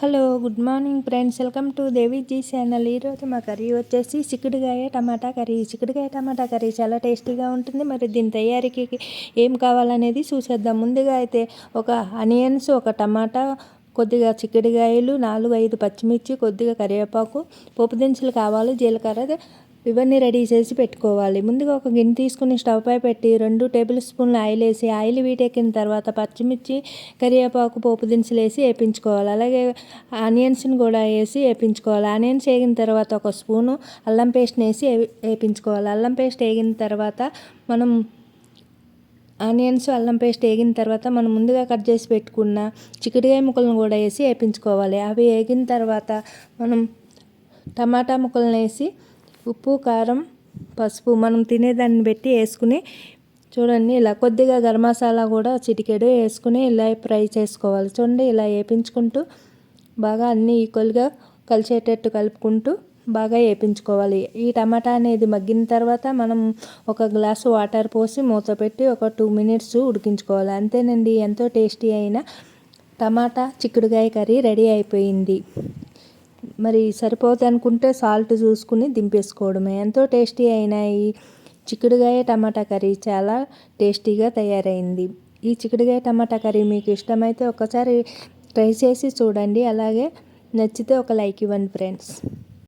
Hello good morning friends. Welcome to Deviji channel. ఈరోజు మా curry వచ్చేసి చిక్కుడుగాయ టమాటా కర్రీ. చిక్కుడుగాయ టమాటా కర్రీ చాలా టేస్టీగా ఉంటుంది. మరి దీని తయారీకి ఏం కావాలనేది చూసేద్దాం. ముందుగా అయితే ఒక ఆనియన్స్ ఒక టమాటా కొద్దిగా చిక్కుడుగాయలు నాలుగు ఐదు పచ్చిమిర్చి కొద్దిగా కరివేపాకు పోపు దినుసులు కావాలి జీలకర్ర ఇవన్నీ రెడీ చేసి పెట్టుకోవాలి. ముందుగా ఒక గిన్నె తీసుకుని స్టవ్ పై పెట్టి రెండు టేబుల్ స్పూన్లు ఆయిల్ వేసి ఆయిల్ వీటెక్కిన తర్వాత పచ్చిమిర్చి కరివేపాకు పోపు దినుసులు వేసి వేపించుకోవాలి. అలాగే ఆనియన్స్ని కూడా వేసి వేపించుకోవాలి. ఆనియన్స్ వేగిన తర్వాత ఒక స్పూను అల్లం పేస్ట్ని వేసి వేపించుకోవాలి. అల్లం పేస్ట్ వేగిన తర్వాత మనం ఆనియన్స్ అల్లం పేస్ట్ వేగిన తర్వాత మనం ముందుగా కట్ చేసి పెట్టుకున్న చిక్కుడుకాయ ముక్కలను కూడా వేసి వేపించుకోవాలి. అవి వేగిన తర్వాత మనం టమాటా ముక్కలను వేసి ఉప్పు కారం పసుపు మనం తినేదాన్ని పెట్టి వేసుకుని చూడండి ఇలా కొద్దిగా గరం మసాలా కూడా చిటికెడు వేసుకుని ఇలా ఫ్రై చేసుకోవాలి. చూడండి ఇలా వేపించుకుంటూ బాగా అన్నీ ఈక్వల్గా కలిసేటట్టు కలుపుకుంటూ బాగా వేపించుకోవాలి. ఈ టమాటా అనేది మగ్గిన తర్వాత మనం ఒక గ్లాసు వాటర్ పోసి మూత పెట్టి ఒక టూ మినిట్స్ ఉడికించుకోవాలి. అంతేనండి ఎంతో టేస్టీ అయిన టమాటా చిక్కుడుగాయ కర్రీ రెడీ అయిపోయింది. మరి సరిపోతుంది అనుకుంటే సాల్ట్ చూసుకుని దింపేసుకోవడమే. ఎంతో టేస్టీ అయిన ఈ చిక్కుడుగాయ టమాటా కర్రీ చాలా టేస్టీగా తయారైంది. ఈ చిక్కుడుగాయ టమాటా కర్రీ మీకు ఇష్టమైతే ఒకసారి ట్రై చేసి చూడండి. అలాగే నచ్చితే ఒక లైక్ ఇవ్వండి ఫ్రెండ్స్.